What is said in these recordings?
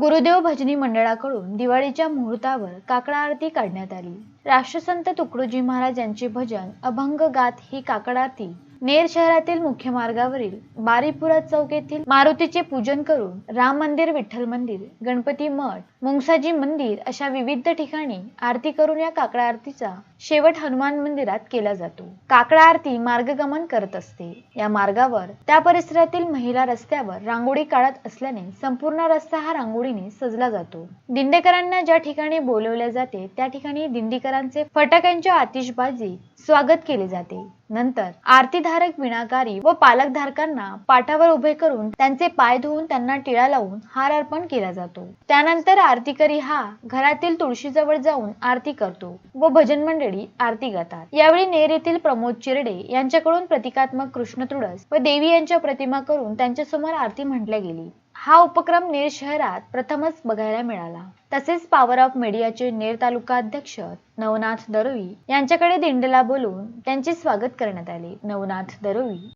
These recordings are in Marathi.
गुरुदेव भजनी मंडळाकडून दिवाळीच्या मुहूर्तावर काकडा आरती काढण्यात आली. राष्ट्रसंत तुकडोजी महाराज यांचे भजन अभंग गात ही काकड आरती नेर शहरातील मुख्य मार्गावरील बारीपुरा चौक येथील मारुतीचे पूजन करून राम मंदिर विठ्ठल मंदिर गणपती मठ मुंगसाजी मंदिर अशा विविध ठिकाणी आरती करून या काकडा आरतीचा शेवट हनुमान मंदिरात केला जातो. काकडा आरती मार्गगमन करत असते. या मार्गावर त्या परिसरातील महिला रस्त्यावर रांगोळी काढत असल्याने संपूर्ण रस्ता हा रांगोळीने सजला जातो. दिंडेकरांना ज्या ठिकाणी बोलवल्या जाते त्या ठिकाणी दिंडीकर कलाकारांचे फटाक्यांच्या आतिषबाजी स्वागत केले जाते. नंतर आरतीधारक विनाकारी व पालकधारकांना पाठावर उभे करून त्यांचे पाय धुवून त्यांना टिळा लावून हार अर्पण केला जातो. त्यानंतर आरतीकरी हा घरातील तुळशीजवळ जाऊन आरती करतो व भजन मंडळी आरती गातात. यावेळी नेर येथील प्रमोद चिरडे यांच्याकडून प्रतिकात्मक कृष्ण तुळस व देवी यांच्या प्रतिमा करून त्यांच्यासमोर आरती म्हटल्या गेली. हा उपक्रम नेर शहरात प्रथमच बघायला मिळाला. तसेच पॉवर ऑफ मीडियाचे नेर तालुका अध्यक्ष नवनाथ दरोवी यांच्याकडे दिंडला बोलून त्यांचे स्वागत करण्यात आले. नवनाथ दरोवी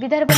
विदर्भ